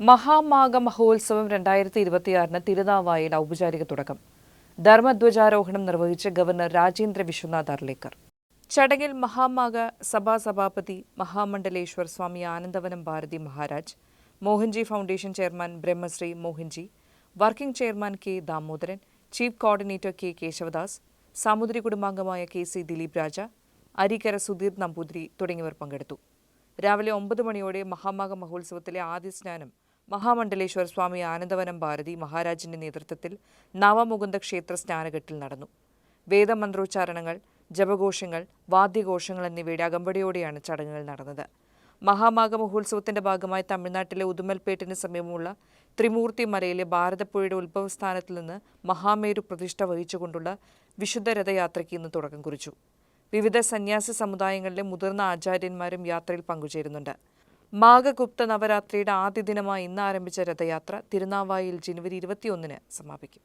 മഹാമാഘ മഹോത്സവം രണ്ടായിരത്തി ഇരുപത്തിയാറിന് തിരുനാവായിൽ ഔപചാരിക തുടക്കം. ധർമ്മധ്വജാരോഹണം നിർവഹിച്ച ഗവർണർ രാജേന്ദ്ര വിശ്വനാഥ് അർലേക്കർ ചടങ്ങിൽ മഹാമാഘ സഭാ സഭാപതി Mahamandaleshwar Swami Anandavanam Bharati Maharaj Mohanji foundation chairman Brahmashri Mohanji working chairman K Damodaran chief coordinator K Keshavadas Samudri കുടുംബാംഗമായ K C Dileep Raja Arikkara Sudheer Namboothiri തുടങ്ങിയവർ പങ്കെടുത്തു. രാവിലെ ഒമ്പത് മണിയോടെ മഹാമാഘ മഹോത്സവത്തിലെ ആദ്യ സ്നാനം മഹാമണ്ഡലേശ്വർ സ്വാമി ആനന്ദവനം ഭാരതി മഹാരാജിന്റെ നേതൃത്വത്തിൽ നവമുകുന്ദ ക്ഷേത്ര സ്നാനഘട്ടിൽ നടന്നു. വേദമന്ത്രോച്ചാരണങ്ങൾ ജപഘോഷങ്ങൾ വാദ്യഘോഷങ്ങൾ എന്നിവയുടെ അകമ്പടിയോടെയാണ് ചടങ്ങുകൾ നടന്നത്. മഹാമാഘ മഹോത്സവത്തിന്റെ ഭാഗമായി തമിഴ്നാട്ടിലെ ഉദുമൽപേട്ടിന് സമീപമുള്ള ത്രിമൂർത്തി മലയിലെ ഭാരതപ്പുഴയുടെ ഉത്ഭവസ്ഥാനത്തിൽ നിന്ന് മഹാമേരു പ്രതിഷ്ഠ വഹിച്ചുകൊണ്ടുള്ള വിശുദ്ധ രഥയാത്രയ്ക്ക് ഇന്ന് തുടക്കം കുറിച്ചു. വിവിധ സന്യാസി സമുദായങ്ങളിലെ മുതിർന്ന ആചാര്യന്മാരും യാത്രയിൽ പങ്കുചേരുന്നുണ്ട്. മാഘഗുപ്ത നവരാത്രിയുടെ ആദ്യ ദിനമായി ഇന്ന് ആരംഭിച്ച രഥയാത്ര തിരുനാവായിൽ ജനുവരി ഇരുപത്തിയൊന്നിന് സമാപിക്കും.